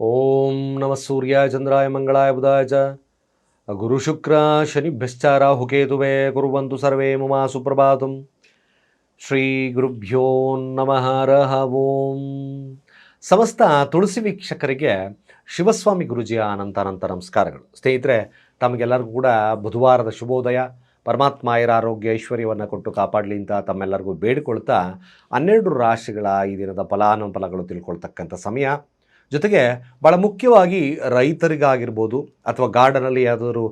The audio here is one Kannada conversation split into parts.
ಓಂ ನಮ ಸೂರ್ಯ ಚಂದ್ರಾಯ ಮಂಗಳಾಯ ಬುಧಾಯ ಚ. ಗುರು ಶುಕ್ರ ಶನಿಭ್ಯಶ್ಚಾರ ಹುಕೇತುವೆ ಕುರುವಂತು ಸರ್ವೇ ಮುಮಾ ಸುಪ್ರಭಾತಂ. ಶ್ರೀ ಗುರುಭ್ಯೋ ನಮಃ ರಹ ಓಂ. ಸಮಸ್ತ ತುಳಸಿ ವೀಕ್ಷಕರಿಗೆ ಶಿವಸ್ವಾಮಿ ಗುರುಜಿಯ ಅನಂತ ಅನಂತ ನಮಸ್ಕಾರಗಳು. ಸ್ನೇಹಿತರೆ, ತಮಗೆಲ್ಲರಿಗೂ ಕೂಡ ಬುಧವಾರದ ಶುಭೋದಯ. ಪರಮಾತ್ಮ ಇರ ಆರೋಗ್ಯ, ಐಶ್ವರ್ಯವನ್ನು ಕೊಟ್ಟು ಕಾಪಾಡಲಿ ಅಂತ ತಮ್ಮೆಲ್ಲರಿಗೂ ಬೇಡಿಕೊಳ್ತಾ ಹನ್ನೆರಡು ರಾಶಿಗಳ ಈ ದಿನದ ಫಲಾನುಫಲಗಳು ತಿಳ್ಕೊಳ್ತಕ್ಕಂಥ ಸಮಯ. ಜೊತೆಗೆ ಭಾಳ ಮುಖ್ಯವಾಗಿ ರೈತರಿಗಾಗಿರ್ಬೋದು ಅಥವಾ ಗಾರ್ಡನಲ್ಲಿ ಯಾವುದಾದ್ರು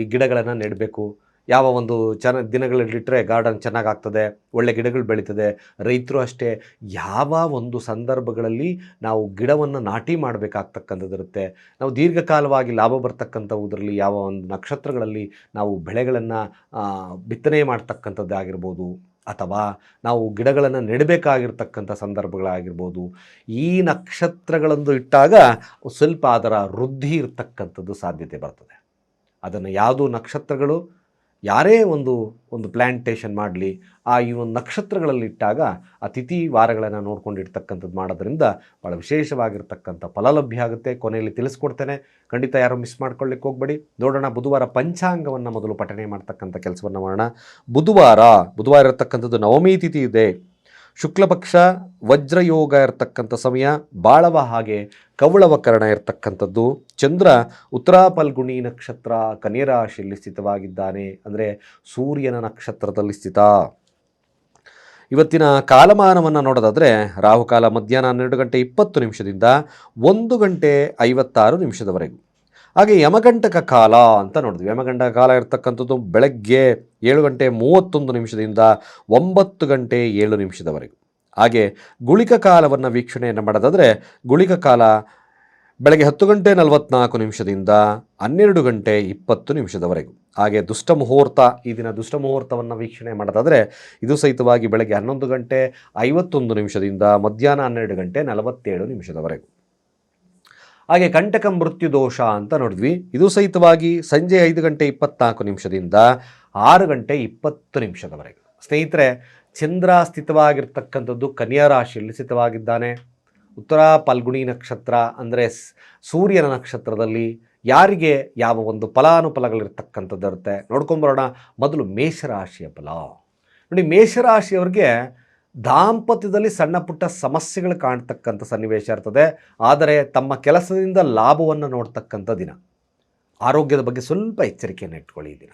ಈ ಗಿಡಗಳನ್ನು ನೆಡಬೇಕು. ಯಾವ ಒಂದು ಚೆನ್ನ ದಿನಗಳಲ್ಲಿಟ್ಟರೆ ಗಾರ್ಡನ್ ಚೆನ್ನಾಗಾಗ್ತದೆ, ಒಳ್ಳೆ ಗಿಡಗಳು ಬೆಳೀತದೆ. ರೈತರು ಅಷ್ಟೇ ಯಾವ ಒಂದು ಸಂದರ್ಭಗಳಲ್ಲಿ ನಾವು ಗಿಡವನ್ನು ನಾಟಿ ಮಾಡಬೇಕಾಗ್ತಕ್ಕಂಥದ್ದಿರುತ್ತೆ. ನಾವು ದೀರ್ಘಕಾಲವಾಗಿ ಲಾಭ ಬರ್ತಕ್ಕಂಥವುದರಲ್ಲಿ ಯಾವ ಒಂದು ನಕ್ಷತ್ರಗಳಲ್ಲಿ ನಾವು ಬೆಳೆಗಳನ್ನು ಬಿತ್ತನೆ ಮಾಡ್ತಕ್ಕಂಥದ್ದಾಗಿರ್ಬೋದು. ಅಥವಾ ನಾವು ಗಿಡಗಳನ್ನು ನೆಡಬೇಕಾಗಿರ್ತಕ್ಕಂಥ ಸಂದರ್ಭಗಳಾಗಿರ್ಬೋದು, ಈ ನಕ್ಷತ್ರಗಳನ್ನು ಇಟ್ಟಾಗ ಸ್ವಲ್ಪ ಅದರ ವೃದ್ಧಿ ಇರತಕ್ಕಂಥದ್ದು ಸಾಧ್ಯತೆ ಬರ್ತದೆ. ಅದನ್ನು ಯಾವುದು ನಕ್ಷತ್ರಗಳು? ಯಾರೇ ಒಂದು ಒಂದು ಪ್ಲ್ಯಾಂಟೇಷನ್ ಮಾಡಲಿ, ಆ ಈ ಒಂದು ನಕ್ಷತ್ರಗಳಲ್ಲಿಟ್ಟಾಗ ಆ ತಿಥಿ ವಾರಗಳನ್ನು ನೋಡ್ಕೊಂಡಿರ್ತಕ್ಕಂಥದ್ದು ಮಾಡೋದ್ರಿಂದ ಭಾಳ ವಿಶೇಷವಾಗಿರ್ತಕ್ಕಂಥ ಫಲ ಲಭ್ಯ ಆಗುತ್ತೆ. ಕೊನೆಯಲ್ಲಿ ತಿಳಿಸ್ಕೊಡ್ತೇನೆ. ಖಂಡಿತ ಯಾರೂ ಮಿಸ್ ಮಾಡ್ಕೊಳ್ಳಿಕ್ಕೆ ಹೋಗ್ಬೇಡಿ. ನೋಡೋಣ, ಬುಧವಾರ ಪಂಚಾಂಗವನ್ನು ಮೊದಲು ಪಠನೆ ಮಾಡ್ತಕ್ಕಂಥ ಕೆಲಸವನ್ನು ಮಾಡೋಣ. ಬುಧವಾರ ಬುಧವಾರ ಇರತಕ್ಕಂಥದ್ದು ನವಮಿ ತಿಥಿ ಇದೆ. ಶುಕ್ಲಪಕ್ಷ ವಜ್ರಯೋಗ ಇರತಕ್ಕಂಥ ಸಮಯ, ಬಾಳವ ಹಾಗೆ ಕವಳವ ಕರ್ಣ ಇರತಕ್ಕಂಥದ್ದು. ಚಂದ್ರ ಉತ್ತರಾಪಲ್ಗುಣಿ ನಕ್ಷತ್ರ ಕನ್ಯರಾಶಿಯಲ್ಲಿ ಸ್ಥಿತವಾಗಿದ್ದಾನೆ. ಅಂದರೆ ಸೂರ್ಯನ ನಕ್ಷತ್ರದಲ್ಲಿ ಸ್ಥಿತ. ಇವತ್ತಿನ ಕಾಲಮಾನವನ್ನು ನೋಡೋದಾದರೆ ರಾಹುಕಾಲ ಮಧ್ಯಾಹ್ನ ಹನ್ನೆರಡು ಗಂಟೆ ಇಪ್ಪತ್ತು ನಿಮಿಷದಿಂದ ಒಂದು ಗಂಟೆ ಐವತ್ತಾರು ನಿಮಿಷದವರೆಗೂ. ಹಾಗೆ ಯಮಗಂಟಕ ಕಾಲ ಅಂತ ನೋಡಿದ್ವಿ. ಯಮಗಂಟಕ ಕಾಲ ಇರತಕ್ಕಂಥದ್ದು ಬೆಳಗ್ಗೆ ಏಳು ಗಂಟೆ ಮೂವತ್ತೊಂದು ನಿಮಿಷದಿಂದ ಒಂಬತ್ತು ಗಂಟೆ ಏಳು ನಿಮಿಷದವರೆಗೆ. ಹಾಗೆ ಗುಳಿಕ ಕಾಲವನ್ನು ವೀಕ್ಷಣೆಯನ್ನು ಮಾಡೋದಾದರೆ, ಗುಳಿಕ ಕಾಲ ಬೆಳಗ್ಗೆ ಹತ್ತು ಗಂಟೆ ನಲವತ್ನಾಲ್ಕು ನಿಮಿಷದಿಂದ ಹನ್ನೆರಡು ಗಂಟೆ ಇಪ್ಪತ್ತು ನಿಮಿಷದವರೆಗೂ. ಹಾಗೆ ದುಷ್ಟ ಮುಹೂರ್ತ, ಈ ದಿನ ದುಷ್ಟ ಮುಹೂರ್ತವನ್ನು ವೀಕ್ಷಣೆ ಮಾಡೋದಾದರೆ, ಇದು ಸಹಿತವಾಗಿ ಬೆಳಗ್ಗೆ ಹನ್ನೊಂದು ಗಂಟೆ ಐವತ್ತೊಂದು ನಿಮಿಷದಿಂದ ಮಧ್ಯಾಹ್ನ ಹನ್ನೆರಡು ಗಂಟೆ ನಲವತ್ತೇಳು ನಿಮಿಷದವರೆಗೂ. ಹಾಗೆ ಕಂಟಕ ಮೃತ್ಯು ದೋಷ ಅಂತ ನೋಡಿದ್ವಿ. ಇದು ಸಹಿತವಾಗಿ ಸಂಜೆ ಐದು ಗಂಟೆ ಇಪ್ಪತ್ನಾಲ್ಕು ನಿಮಿಷದಿಂದ ಆರು ಗಂಟೆ ಇಪ್ಪತ್ತು ನಿಮಿಷದವರೆಗೆ. ಸ್ನೇಹಿತರೆ, ಚಂದ್ರ ಸ್ಥಿತವಾಗಿರ್ತಕ್ಕಂಥದ್ದು ಕನ್ಯಾ ರಾಶಿಯಲ್ಲಿ ಸ್ಥಿತವಾಗಿದ್ದಾನೆ. ಉತ್ತರ ಪಲ್ಗುಣಿ ನಕ್ಷತ್ರ ಅಂದರೆ ಸೂರ್ಯನ ನಕ್ಷತ್ರದಲ್ಲಿ ಯಾರಿಗೆ ಯಾವ ಒಂದು ಫಲಾನುಫಲಗಳಿರ್ತಕ್ಕಂಥದ್ದು ಇರುತ್ತೆ ನೋಡ್ಕೊಂಬರೋಣ. ಮೊದಲು ಮೇಷರಾಶಿಯ ಫಲ. ನೋಡಿ, ಮೇಷರಾಶಿಯವ್ರಿಗೆ ದಾಂಪತ್ಯದಲ್ಲಿ ಸಣ್ಣ ಪುಟ್ಟ ಸಮಸ್ಯೆಗಳು ಕಾಣ್ತಕ್ಕಂಥ ಸನ್ನಿವೇಶ ಇರ್ತದೆ. ಆದರೆ ತಮ್ಮ ಕೆಲಸದಿಂದ ಲಾಭವನ್ನು ನೋಡ್ತಕ್ಕಂಥ ದಿನ. ಆರೋಗ್ಯದ ಬಗ್ಗೆ ಸ್ವಲ್ಪ ಎಚ್ಚರಿಕೆಯನ್ನು ಇಟ್ಕೊಳ್ಳಿ ಈ ದಿನ.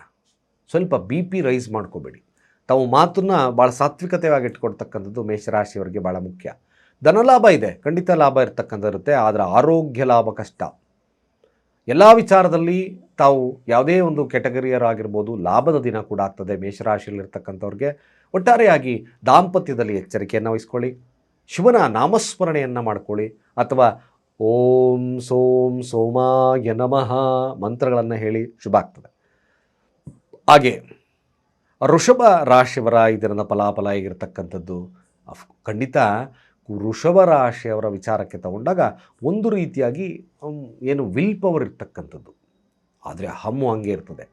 ಸ್ವಲ್ಪ ಬಿ ಪಿ ರೈಸ್ ಮಾಡ್ಕೋಬೇಡಿ. ತಾವು ಮಾತನ್ನು ಭಾಳ ಸಾತ್ವಿಕತೆಯಾಗಿ ಇಟ್ಕೊಡ್ತಕ್ಕಂಥದ್ದು ಮೇಷರಾಶಿಯವರಿಗೆ ಭಾಳ ಮುಖ್ಯ. ಧನಲಾಭ ಇದೆ. ಖಂಡಿತ ಲಾಭ ಇರ್ತಕ್ಕಂಥ ಇರುತ್ತೆ ಆದರೆ ಆರೋಗ್ಯ ಲಾಭ ಕಷ್ಟ. ಎಲ್ಲ ವಿಚಾರದಲ್ಲಿ ತಾವು ಯಾವುದೇ ಒಂದು ಕೆಟಗರಿಯರಾಗಿರ್ಬೋದು, ಲಾಭದ ದಿನ ಕೂಡ ಆಗ್ತದೆ. ಮೇಷರಾಶಿಯಲ್ಲಿರ್ತಕ್ಕಂಥವ್ರಿಗೆ ಒಟ್ಟಾರೆಯಾಗಿ ದಾಂಪತ್ಯದಲ್ಲಿ ಎಚ್ಚರಿಕೆಯನ್ನು ವಹಿಸ್ಕೊಳ್ಳಿ. ಶಿವನ ನಾಮಸ್ಮರಣೆಯನ್ನು ಮಾಡ್ಕೊಳ್ಳಿ. ಅಥವಾ ಓಂ ಸೋಂ ಸೋಮಾಯ ನಮಃ ಮಂತ್ರಗಳನ್ನು ಹೇಳಿ ಶುಭ ಆಗ್ತದೆ. ಹಾಗೆ ಋಷಭ ರಾಶಿಯವರ ಇದರ ಫಲಾಫಲ ಆಗಿರತಕ್ಕಂಥದ್ದು, ಅಫ್ ಖಂಡಿತ ವೃಷಭ ರಾಶಿಯವರ ವಿಚಾರಕ್ಕೆ ತಗೊಂಡಾಗ ಒಂದು ರೀತಿಯಾಗಿ ಏನು ವಿಲ್ ಪವರ್ ಇರ್ತಕ್ಕಂಥದ್ದು. ಆದರೆ ಹಮ್ಮು ಹಂಗೆ ಇರ್ತದೆ.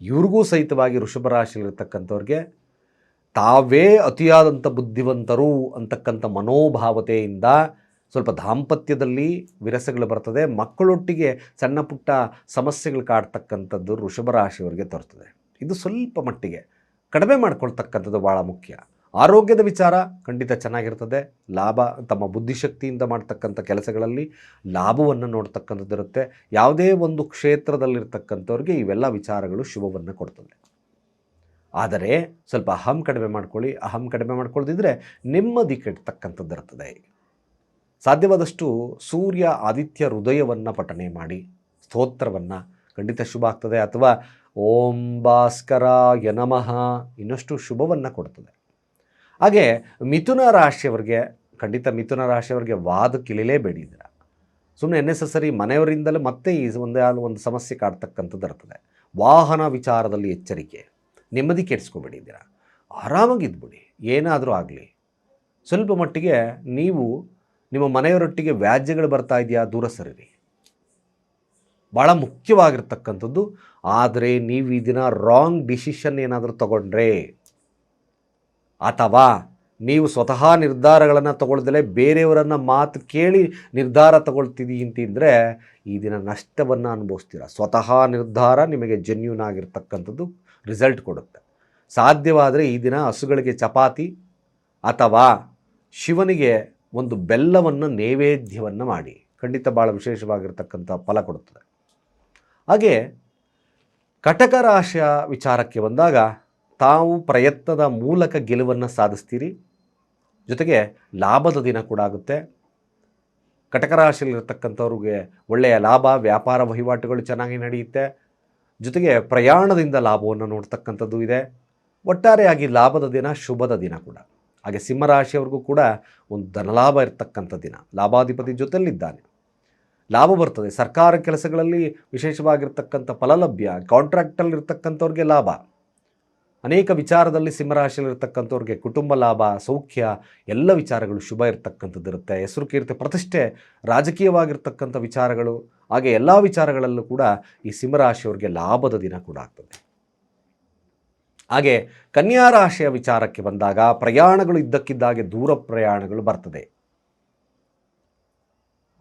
ಇವ್ರಿಗೂ ಸಹಿತವಾಗಿ ವೃಷಭ ರಾಶಿಯಲ್ಲಿರ್ತಕ್ಕಂಥವ್ರಿಗೆ ತಾವೇ ಅತಿಯಾದಂಥ ಬುದ್ಧಿವಂತರು ಅಂತಕ್ಕಂಥ ಮನೋಭಾವತೆಯಿಂದ ಸ್ವಲ್ಪ ದಾಂಪತ್ಯದಲ್ಲಿ ವಿರಸಗಳು ಬರ್ತದೆ. ಮಕ್ಕಳೊಟ್ಟಿಗೆ ಸಣ್ಣ ಪುಟ್ಟ ಸಮಸ್ಯೆಗಳು ಕಾಡ್ತಕ್ಕಂಥದ್ದು ವೃಷಭ ರಾಶಿಯವರಿಗೆ ತರ್ತದೆ. ಇದು ಸ್ವಲ್ಪ ಮಟ್ಟಿಗೆ ಕಡಿಮೆ ಮಾಡ್ಕೊಳ್ತಕ್ಕಂಥದ್ದು ಭಾಳ ಮುಖ್ಯ. ಆರೋಗ್ಯದ ವಿಚಾರ ಖಂಡಿತ ಚೆನ್ನಾಗಿರ್ತದೆ. ಲಾಭ ತಮ್ಮ ಬುದ್ಧಿಶಕ್ತಿಯಿಂದ ಮಾಡ್ತಕ್ಕಂಥ ಕೆಲಸಗಳಲ್ಲಿ ಲಾಭವನ್ನು ನೋಡ್ತಕ್ಕಂಥದ್ದಿರುತ್ತೆ ಯಾವುದೇ ಒಂದು ಕ್ಷೇತ್ರದಲ್ಲಿರ್ತಕ್ಕಂಥವ್ರಿಗೆ ಇವೆಲ್ಲ ವಿಚಾರಗಳು ಶುಭವನ್ನು ಕೊಡ್ತದೆ. ಆದರೆ ಸ್ವಲ್ಪ ಅಹಂ ಕಡಿಮೆ ಮಾಡ್ಕೊಳ್ಳಿ. ಅಹಂ ಕಡಿಮೆ ಮಾಡ್ಕೊಳ್ಳದಿದ್ದರೆ ನೆಮ್ಮದಿ ಕೆಡ್ತಕ್ಕಂಥದ್ದು ಇರ್ತದೆ. ಸಾಧ್ಯವಾದಷ್ಟು ಸೂರ್ಯ ಆದಿತ್ಯ ಹೃದಯವನ್ನು ಪಠನೆ ಮಾಡಿ, ಸ್ತೋತ್ರವನ್ನು ಖಂಡಿತ ಶುಭ ಆಗ್ತದೆ ಅಥವಾ ಓಂ ಭಾಸ್ಕರ ಯನಮಃ ಇನ್ನಷ್ಟು ಶುಭವನ್ನು ಕೊಡ್ತದೆ. ಹಾಗೆ ಮಿಥುನ ರಾಶಿಯವರಿಗೆ, ಖಂಡಿತ ಮಿಥುನ ರಾಶಿಯವರಿಗೆ ವಾದ ಇದರ ಸುಮ್ಮನೆ ನೆಸೆಸರಿ ಮನೆಯವರಿಂದಲೇ ಮತ್ತೆ ಈ ಒಂದೇ ಒಂದು ಸಮಸ್ಯೆ ಕಾಡ್ತಕ್ಕಂಥದ್ದು ಇರ್ತದೆ. ವಾಹನ ವಿಚಾರದಲ್ಲಿ ಎಚ್ಚರಿಕೆ, ನೆಮ್ಮದಿ ಕೆಡಿಸ್ಕೊಬೇಡಿದ್ದೀರ ಆರಾಮಾಗಿದ್ಬಿಡಿ, ಏನಾದರೂ ಆಗಲಿ. ಸ್ವಲ್ಪ ಮಟ್ಟಿಗೆ ನೀವು ನಿಮ್ಮ ಮನೆಯವರೊಟ್ಟಿಗೆ ವ್ಯಾಜ್ಯಗಳು ಬರ್ತಾ ಇದೆಯಾ, ದೂರ ಸರಿರಿ. ಭಾಳ ಮುಖ್ಯವಾಗಿರ್ತಕ್ಕಂಥದ್ದು, ಆದರೆ ನೀವು ಈ ದಿನ ರಾಂಗ್ ಡಿಸಿಷನ್ ಏನಾದರೂ ತಗೊಂಡ್ರೆ ಅಥವಾ ನೀವು ಸ್ವತಃ ನಿರ್ಧಾರಗಳನ್ನು ತಗೊಳ್ದಲೇ ಬೇರೆಯವರನ್ನು ಮಾತು ಕೇಳಿ ನಿರ್ಧಾರ ತಗೊಳ್ತಿದ್ದೀ ಅಂತಿದ್ರೆ ಈ ದಿನ ನಷ್ಟವನ್ನು ಅನುಭವಿಸ್ತೀರ? ಸ್ವತಃ ನಿರ್ಧಾರ ನಿಮಗೆ ಜೆನ್ಯೂನ್ ಆಗಿರ್ತಕ್ಕಂಥದ್ದು ರಿಸಲ್ಟ್ ಕೊಡುತ್ತೆ. ಸಾಧ್ಯವಾದರೆ ಈ ದಿನ ಹಸುಗಳಿಗೆ ಚಪಾತಿ ಅಥವಾ ಶಿವನಿಗೆ ಒಂದು ಬೆಲ್ಲವನ್ನು ನೈವೇದ್ಯವನ್ನು ಮಾಡಿ. ಖಂಡಿತ ಭಾಳ ವಿಶೇಷವಾಗಿರ್ತಕ್ಕಂಥ ಫಲ ಕೊಡುತ್ತದೆ. ಹಾಗೆ ಕಟಕ ರಾಶಿಯ ವಿಚಾರಕ್ಕೆ ಬಂದಾಗ ತಾವು ಪ್ರಯತ್ನದ ಮೂಲಕ ಗೆಲುವನ್ನು ಸಾಧಿಸ್ತೀರಿ. ಜೊತೆಗೆ ಲಾಭದ ದಿನ ಕೂಡ ಆಗುತ್ತೆ. ಕಟಕ ರಾಶಿಯಲ್ಲಿರ್ತಕ್ಕಂಥವ್ರಿಗೆ ಒಳ್ಳೆಯ ಲಾಭ, ವ್ಯಾಪಾರ ವಹಿವಾಟುಗಳು ಚೆನ್ನಾಗಿ ನಡೆಯುತ್ತೆ. ಜೊತೆಗೆ ಪ್ರಯಾಣದಿಂದ ಲಾಭವನ್ನು ನೋಡ್ತಕ್ಕಂಥದ್ದು ಇದೆ. ಒಟ್ಟಾರೆಯಾಗಿ ಲಾಭದ ದಿನ, ಶುಭದ ದಿನ ಕೂಡ. ಹಾಗೆ ಸಿಂಹರಾಶಿಯವ್ರಿಗೂ ಕೂಡ ಒಂದು ಧನಲಾಭ ಇರತಕ್ಕಂಥ ದಿನ. ಲಾಭಾಧಿಪತಿ ಜೊತೆಯಲ್ಲಿದ್ದಾನೆ. ಲಾಭ ಬರ್ತದೆ. ಸರ್ಕಾರ ಕೆಲಸಗಳಲ್ಲಿ ವಿಶೇಷವಾಗಿರ್ತಕ್ಕಂಥ ಫಲಲಭ್ಯ ಕಾಂಟ್ರಾಕ್ಟಲ್ಲಿರ್ತಕ್ಕಂಥವ್ರಿಗೆ ಲಾಭ. ಅನೇಕ ವಿಚಾರದಲ್ಲಿ ಸಿಂಹರಾಶಿಯಲ್ಲಿರ್ತಕ್ಕಂಥವ್ರಿಗೆ ಕುಟುಂಬ ಲಾಭ, ಸೌಖ್ಯ, ಎಲ್ಲ ವಿಚಾರಗಳು ಶುಭ ಇರತಕ್ಕಂಥದ್ದು ಇರುತ್ತೆ ಹೆಸರು ಕೀರ್ತಿ, ಪ್ರತಿಷ್ಠೆ, ರಾಜಕೀಯವಾಗಿರ್ತಕ್ಕಂಥ ವಿಚಾರಗಳು, ಹಾಗೆ ಎಲ್ಲ ವಿಚಾರಗಳಲ್ಲೂ ಕೂಡ ಈ ಸಿಂಹರಾಶಿಯವ್ರಿಗೆ ಲಾಭದ ದಿನ ಕೂಡ ಆಗ್ತದೆ. ಹಾಗೆ ಕನ್ಯಾ ರಾಶಿಯ ವಿಚಾರಕ್ಕೆ ಬಂದಾಗ ಪ್ರಯಾಣಗಳು ಇದ್ದಕ್ಕಿದ್ದಾಗೆ ದೂರ ಪ್ರಯಾಣಗಳು ಬರ್ತದೆ.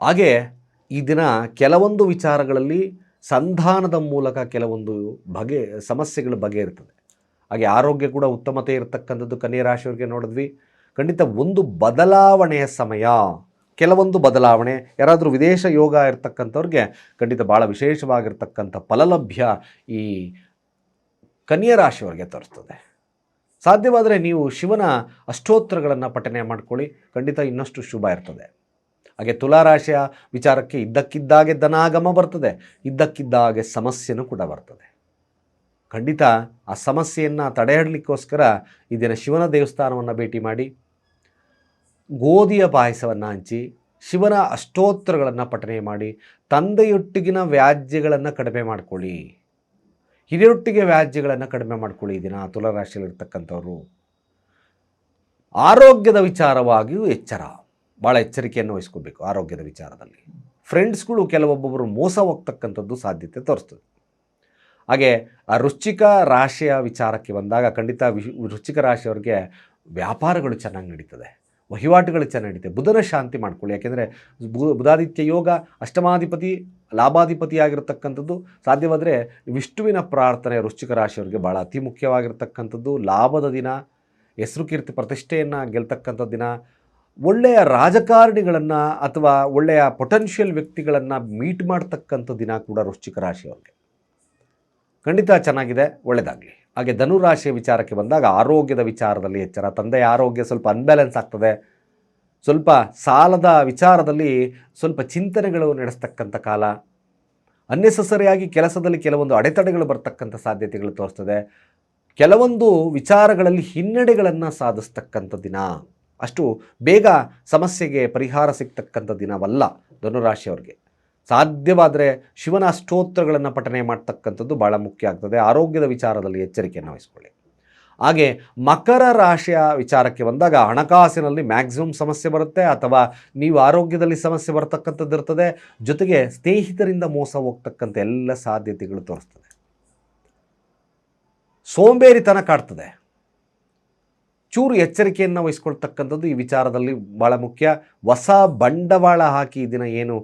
ಹಾಗೆ ಈ ದಿನ ಕೆಲವೊಂದು ವಿಚಾರಗಳಲ್ಲಿ ಸಂಧಾನದ ಮೂಲಕ ಕೆಲವೊಂದು ಬಗೆ, ಸಮಸ್ಯೆಗಳು ಬಗೆಯಿರ್ತದೆ ಹಾಗೆ ಆರೋಗ್ಯ ಕೂಡ ಉತ್ತಮತೆ ಇರತಕ್ಕಂಥದ್ದು ಕನ್ಯಾ ರಾಶಿಯವರಿಗೆ ನೋಡಿದ್ವಿ. ಖಂಡಿತ ಒಂದು ಬದಲಾವಣೆಯ ಸಮಯ, ಕೆಲವೊಂದು ಬದಲಾವಣೆ, ಯಾರಾದರೂ ವಿದೇಶ ಯೋಗ ಇರತಕ್ಕಂಥವ್ರಿಗೆ ಖಂಡಿತ ಭಾಳ ವಿಶೇಷವಾಗಿರ್ತಕ್ಕಂಥ ಫಲಲಭ್ಯ ಈ ಕನ್ಯಾ ರಾಶಿಯವರಿಗೆ ತೋರಿಸ್ತದೆ. ಸಾಧ್ಯವಾದರೆ ನೀವು ಶಿವನ ಅಷ್ಟೋತ್ತರಗಳನ್ನು ಪಠನೆ ಮಾಡ್ಕೊಳ್ಳಿ, ಖಂಡಿತ ಇನ್ನಷ್ಟು ಶುಭ ಇರ್ತದೆ. ಹಾಗೆ ತುಲಾರಾಶಿಯ ವಿಚಾರಕ್ಕೆ ಇದ್ದಕ್ಕಿದ್ದಾಗೆ ಧನಾಗಮ ಬರ್ತದೆ, ಇದ್ದಕ್ಕಿದ್ದಾಗೆ ಸಮಸ್ಯೆನೂ ಕೂಡ ಬರ್ತದೆ. ಖಂಡಿತ ಆ ಸಮಸ್ಯೆಯನ್ನು ತಡೆಹಿಡಲಿಕ್ಕೋಸ್ಕರ ಈ ದಿನ ಶಿವನ ದೇವಸ್ಥಾನವನ್ನು ಭೇಟಿ ಮಾಡಿ, ಗೋಧಿಯ ಪಾಯಸವನ್ನು ಹಂಚಿ, ಶಿವನ ಅಷ್ಟೋತ್ತರಗಳನ್ನು ಪಠನೆ ಮಾಡಿ, ತಂದೆಯೊಟ್ಟಿಗಿನ ವ್ಯಾಜ್ಯಗಳನ್ನು ಕಡಿಮೆ ಮಾಡಿಕೊಳ್ಳಿ. ಹಿರಿಯೊಟ್ಟಿಗೆ ವ್ಯಾಜ್ಯಗಳನ್ನು ಕಡಿಮೆ ಮಾಡ್ಕೊಳ್ಳಿ ಈ ದಿನ ತುಲಾರಾಶಿಯಲ್ಲಿರ್ತಕ್ಕಂಥವ್ರು. ಆರೋಗ್ಯದ ವಿಚಾರವಾಗಿಯೂ ಎಚ್ಚರ. ಭಾಳ ಎಚ್ಚರಿಕೆಯನ್ನು ವಹಿಸ್ಕೋಬೇಕು ಆರೋಗ್ಯದ ವಿಚಾರದಲ್ಲಿ. ಫ್ರೆಂಡ್ಸ್ಗಳು ಕೆಲವೊಬ್ಬೊಬ್ಬರು ಮೋಸ ಹೋಗ್ತಕ್ಕಂಥದ್ದು ಸಾಧ್ಯತೆ ತೋರಿಸ್ತದೆ. ಹಾಗೆ, ಆ ರಾಶಿಯ ವಿಚಾರಕ್ಕೆ ಬಂದಾಗ ಖಂಡಿತ ವಿಶ್, ವೃಶ್ಚಿಕ ರಾಶಿಯವರಿಗೆ ವ್ಯಾಪಾರಗಳು ಚೆನ್ನಾಗಿ ನಡೀತದೆ. ವಹಿವಾಟುಗಳು ಚೆನ್ನಾಗಿ ನಡೀತದೆ. ಬುಧನ ಶಾಂತಿ ಮಾಡ್ಕೊಳ್ಳಿ. ಯಾಕೆಂದರೆ ಬುಧಾದಿತ್ಯ ಯೋಗ ಅಷ್ಟಮಾಧಿಪತಿ ಲಾಭಾಧಿಪತಿಯಾಗಿರ್ತಕ್ಕಂಥದ್ದು ಸಾಧ್ಯವಾದರೆ ವಿಷ್ಣುವಿನ ಪ್ರಾರ್ಥನೆ ರುಚಿಕ ರಾಶಿಯವರಿಗೆ ಭಾಳ ಅತಿ ಮುಖ್ಯವಾಗಿರ್ತಕ್ಕಂಥದ್ದು. ಲಾಭದ ದಿನ, ಹೆಸರು ಕೀರ್ತಿ ಪ್ರತಿಷ್ಠೆಯನ್ನು ಗೆಲ್ತಕ್ಕಂಥ ದಿನ, ಒಳ್ಳೆಯ ರಾಜಕಾರಣಿಗಳನ್ನು ಅಥವಾ ಒಳ್ಳೆಯ ಪೊಟೆನ್ಷಿಯಲ್ ವ್ಯಕ್ತಿಗಳನ್ನು ಮೀಟ್ ಮಾಡ್ತಕ್ಕಂಥ ದಿನ ಕೂಡ ವೃಶ್ಚಿಕ ರಾಶಿಯವ್ರಿಗೆ. ಖಂಡಿತ ಚೆನ್ನಾಗಿದೆ ಒಳ್ಳೆಯದಾಗಲಿ ಹಾಗೆ ಧನುರಾಶಿಯ ವಿಚಾರಕ್ಕೆ ಬಂದಾಗ ಆರೋಗ್ಯದ ವಿಚಾರದಲ್ಲಿ ಎಚ್ಚರ, ತಂದೆಯ ಆರೋಗ್ಯ ಸ್ವಲ್ಪ ಅನ್ಬ್ಯಾಲೆನ್ಸ್ ಆಗ್ತದೆ. ಸ್ವಲ್ಪ ಸಾಲದ ವಿಚಾರದಲ್ಲಿ ಸ್ವಲ್ಪ ಚಿಂತನೆಗಳು ನಡೆಸ್ತಕ್ಕಂಥ ಕಾಲ. ಅನ್ನೆಸಸರಿಯಾಗಿ ಕೆಲಸದಲ್ಲಿ ಕೆಲವೊಂದು ಅಡೆತಡೆಗಳು ಬರ್ತಕ್ಕಂಥ ಸಾಧ್ಯತೆಗಳು ತೋರಿಸ್ತದೆ. ಕೆಲವೊಂದು ವಿಚಾರಗಳಲ್ಲಿ ಹಿನ್ನಡೆಗಳನ್ನು ಸಾಧಿಸ್ತಕ್ಕಂಥ ದಿನ. ಅಷ್ಟು ಬೇಗ ಸಮಸ್ಯೆಗೆ ಪರಿಹಾರ ಸಿಗ್ತಕ್ಕಂಥ ದಿನವಲ್ಲ ಧನುರಾಶಿಯವ್ರಿಗೆ. ಸಾಧ್ಯವಾದರೆ ಶಿವನ ಅಷ್ಟೋತ್ರಗಳನ್ನು ಪಠನೆ ಮಾಡ್ತಕ್ಕಂಥದ್ದು ಭಾಳ ಮುಖ್ಯ ಆಗ್ತದೆ. ಆರೋಗ್ಯದ ವಿಚಾರದಲ್ಲಿ ಎಚ್ಚರಿಕೆಯನ್ನು ವಹಿಸ್ಕೊಳ್ಳಿ. ಹಾಗೆ ಮಕರ ರಾಶಿಯ ವಿಚಾರಕ್ಕೆ ಬಂದಾಗ ಹಣಕಾಸಿನಲ್ಲಿ ಮ್ಯಾಕ್ಸಿಮಮ್ ಸಮಸ್ಯೆ ಬರುತ್ತೆ ಅಥವಾ ನೀವು ಆರೋಗ್ಯದಲ್ಲಿ ಸಮಸ್ಯೆ ಬರ್ತಕ್ಕಂಥದ್ದು ಇರ್ತದೆ. ಜೊತೆಗೆ ಸ್ನೇಹಿತರಿಂದ ಮೋಸ ಹೋಗ್ತಕ್ಕಂಥ ಎಲ್ಲ ಸಾಧ್ಯತೆಗಳು ತೋರಿಸ್ತದೆ. ಸೋಂಬೇರಿತನ ಕಾಡ್ತದೆ. ಚೂರು ಎಚ್ಚರಿಕೆಯನ್ನು ವಹಿಸ್ಕೊಳ್ತಕ್ಕಂಥದ್ದು ಈ ವಿಚಾರದಲ್ಲಿ ಭಾಳ ಮುಖ್ಯ. ಹೊಸ ಬಂಡವಾಳ ಹಾಕಿ ಇದನ್ನ ದಿನ ಏನು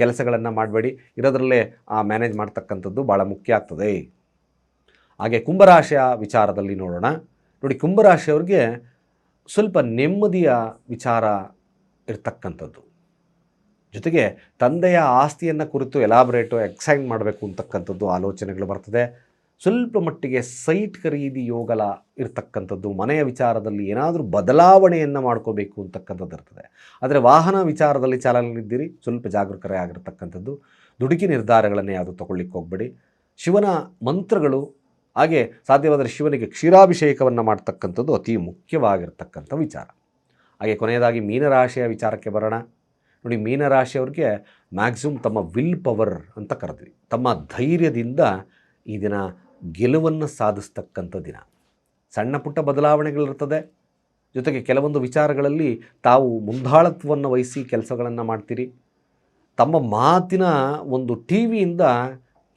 ಕೆಲಸಗಳನ್ನು ಮಾಡಬೇಡಿ. ಇರೋದ್ರಲ್ಲೇ ಆ ಮ್ಯಾನೇಜ್ ಮಾಡ್ತಕ್ಕಂಥದ್ದು ಭಾಳ ಮುಖ್ಯ ಆಗ್ತದೆ. ಹಾಗೆ ಕುಂಭರಾಶಿಯ ವಿಚಾರದಲ್ಲಿ ನೋಡೋಣ. ನೋಡಿ, ಕುಂಭರಾಶಿಯವ್ರಿಗೆ ಸ್ವಲ್ಪ ನೆಮ್ಮದಿಯ ವಿಚಾರ ಇರ್ತಕ್ಕಂಥದ್ದು. ಜೊತೆಗೆ ತಂದೆಯ ಆಸ್ತಿಯನ್ನು ಕುರಿತು ಎಲಾಬ್ರೇಟು ಎಕ್ಸೈನ್ ಮಾಡಬೇಕು ಅಂತಕ್ಕಂಥದ್ದು ಆಲೋಚನೆಗಳು ಬರ್ತದೆ. ಸ್ವಲ್ಪ ಮಟ್ಟಿಗೆ ಸೈಟ್ ಖರೀದಿ ಯೋಗಲ ಇರ್ತಕ್ಕಂಥದ್ದು, ಮನೆಯ ವಿಚಾರದಲ್ಲಿ ಏನಾದರೂ ಬದಲಾವಣೆಯನ್ನು ಮಾಡ್ಕೋಬೇಕು ಅಂತಕ್ಕಂಥದ್ದು ಇರ್ತದೆ. ಆದರೆ ವಾಹನ ವಿಚಾರದಲ್ಲಿ ಚಾಲನೆಯಲ್ಲಿದ್ದೀರಿ, ಸ್ವಲ್ಪ ಜಾಗರೂಕರೇ ಆಗಿರ್ತಕ್ಕಂಥದ್ದು. ದುಡುಕಿ ನಿರ್ಧಾರಗಳನ್ನು ಯಾವುದು ತಗೊಳ್ಳಿಕ್ಕೆ ಹೋಗಬೇಡಿ. ಶಿವನ ಮಂತ್ರಗಳು, ಹಾಗೆ ಸಾಧ್ಯವಾದರೆ ಶಿವನಿಗೆ ಕ್ಷೀರಾಭಿಷೇಕವನ್ನು ಮಾಡ್ತಕ್ಕಂಥದ್ದು ಅತಿ ಮುಖ್ಯವಾಗಿರ್ತಕ್ಕಂಥ ವಿಚಾರ. ಹಾಗೆ ಕೊನೆಯದಾಗಿ ಮೀನರಾಶಿಯ ವಿಚಾರಕ್ಕೆ ಬರೋಣ. ನೋಡಿ ಮೀನರಾಶಿಯವ್ರಿಗೆ ಮ್ಯಾಕ್ಸಿಮಮ್ ತಮ್ಮ ವಿಲ್ ಪವರ್ ಅಂತ ಕರೆದ್ವಿ. ತಮ್ಮ ಧೈರ್ಯದಿಂದ ಈ ದಿನ ಗೆಲುವನ್ನು ಸಾಧಿಸ್ತಕ್ಕಂಥ ದಿನ. ಸಣ್ಣ ಪುಟ್ಟ ಬದಲಾವಣೆಗಳಿರ್ತದೆ ಜೊತೆಗೆ ಕೆಲವೊಂದು ವಿಚಾರಗಳಲ್ಲಿ ತಾವು ಮುಂದಾಳತ್ವವನ್ನು ವಹಿಸಿ ಕೆಲಸಗಳನ್ನು ಮಾಡ್ತೀರಿ. ತಮ್ಮ ಮಾತಿನ ಒಂದು ಟಿ ವಿಯಿಂದ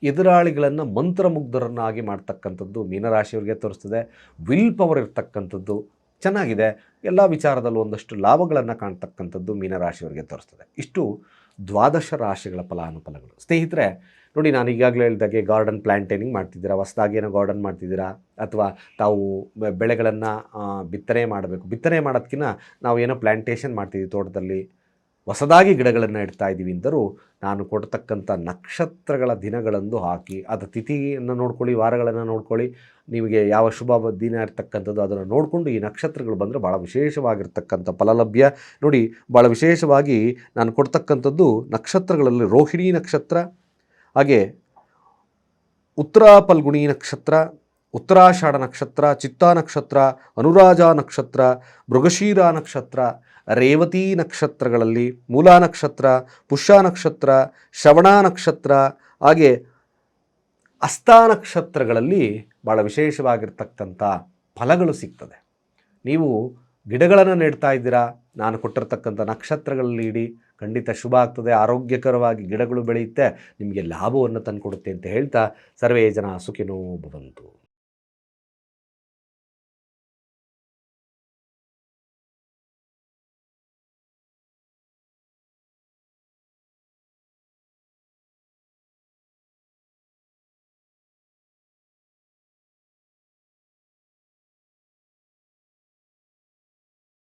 ಎದುರಾಳಿಗಳನ್ನು ಮಂತ್ರಮುಗ್ಧರನ್ನಾಗಿ ಮಾಡ್ತಕ್ಕಂಥದ್ದು ಮೀನರಾಶಿಯವರಿಗೆ ತೋರಿಸ್ತದೆ. ವಿಲ್ ಪವರ್ ಇರ್ತಕ್ಕಂಥದ್ದು ಚೆನ್ನಾಗಿದೆ. ಎಲ್ಲ ವಿಚಾರದಲ್ಲೂ ಒಂದಷ್ಟು ಲಾಭಗಳನ್ನು ಕಾಣ್ತಕ್ಕಂಥದ್ದು ಮೀನರಾಶಿಯವರಿಗೆ ತೋರಿಸ್ತದೆ. ಇಷ್ಟು ದ್ವಾದಶ ರಾಶಿಗಳ ಫಲಾನುಫಲಗಳು. ಸ್ನೇಹಿತರೆ ನೋಡಿ, ನಾನು ಈಗಾಗಲೇ ಹೇಳಿದಾಗೆ ಗಾರ್ಡನ್ ಪ್ಲ್ಯಾಂಟೇನಿಂಗ್ ಮಾಡ್ತಿದ್ದೀರಾ? ಹೊಸದಾಗಿ ಏನೋ ಗಾರ್ಡನ್ ಮಾಡ್ತಿದ್ದೀರಾ? ಅಥವಾ ತಾವು ಬೆಳೆಗಳನ್ನು ಬಿತ್ತನೆ ಮಾಡಬೇಕು. ಬಿತ್ತನೆ ಮಾಡೋದಕ್ಕಿಂತ ನಾವು ಏನೋ ಪ್ಲ್ಯಾಂಟೇಷನ್ ಮಾಡ್ತಿದ್ದೀವಿ ತೋಟದಲ್ಲಿ. ಹೊಸದಾಗಿ ಗಿಡಗಳನ್ನು ಇಡ್ತಾ ಇದ್ದೀವಿ ಅಂದರೂ ನಾನು ಕೊಡ್ತಕ್ಕಂಥ ನಕ್ಷತ್ರಗಳ ದಿನಗಳಂದು ಹಾಕಿ ಅದರ ತಿಥಿಯನ್ನು ನೋಡ್ಕೊಳ್ಳಿ, ವಾರಗಳನ್ನು ನೋಡ್ಕೊಳ್ಳಿ, ನಿಮಗೆ ಯಾವ ಶುಭ ದಿನ ಇರ್ತಕ್ಕಂಥದ್ದು ಅದನ್ನು ನೋಡಿಕೊಂಡು ಈ ನಕ್ಷತ್ರಗಳು ಬಂದರೆ ಭಾಳ ವಿಶೇಷವಾಗಿರ್ತಕ್ಕಂಥ ಫಲಲಭ್ಯ. ನೋಡಿ ಭಾಳ ವಿಶೇಷವಾಗಿ ನಾನು ಕೊಡ್ತಕ್ಕಂಥದ್ದು ನಕ್ಷತ್ರಗಳಲ್ಲಿ ರೋಹಿಣಿ ನಕ್ಷತ್ರ ಹಾಗೆ ಉತ್ತರ ಪಲ್ಗುಣಿ ನಕ್ಷತ್ರ, ಉತ್ತರಾಷಾಢ ನಕ್ಷತ್ರ, ಚಿತ್ತಾ ನಕ್ಷತ್ರ, ಅನುರಾಜ ನಕ್ಷತ್ರ, ಮೃಗಶೀರ ನಕ್ಷತ್ರ, ರೇವತಿ ನಕ್ಷತ್ರಗಳಲ್ಲಿ ಮೂಲಾ ನಕ್ಷತ್ರ, ಪುಷ್ಯ ನಕ್ಷತ್ರ, ಶ್ರವಣ ನಕ್ಷತ್ರ, ಹಾಗೆ ಅಸ್ತ ನಕ್ಷತ್ರಗಳಲ್ಲಿ ಭಾಳ ವಿಶೇಷವಾಗಿರ್ತಕ್ಕಂಥ ಫಲಗಳು ಸಿಗ್ತದೆ. ನೀವು ಗಿಡಗಳನ್ನು ನೆಡ್ತಾ ಇದ್ದೀರಾ, ನಾನು ಕೊಟ್ಟಿರ್ತಕ್ಕಂಥ ನಕ್ಷತ್ರಗಳಲ್ಲಿ ಇಡಿ ಖಂಡಿತ ಶುಭ ಆಗ್ತದೆ, ಆರೋಗ್ಯಕರವಾಗಿ ಗಿಡಗಳು ಬೆಳೆಯುತ್ತೆ, ನಿಮಗೆ ಲಾಭವನ್ನು ತಂದುಕೊಡುತ್ತೆ ಅಂತ ಹೇಳ್ತಾ ಸರ್ವೇ ಜನ ಸುಖಿನೋ ಭವಂತು.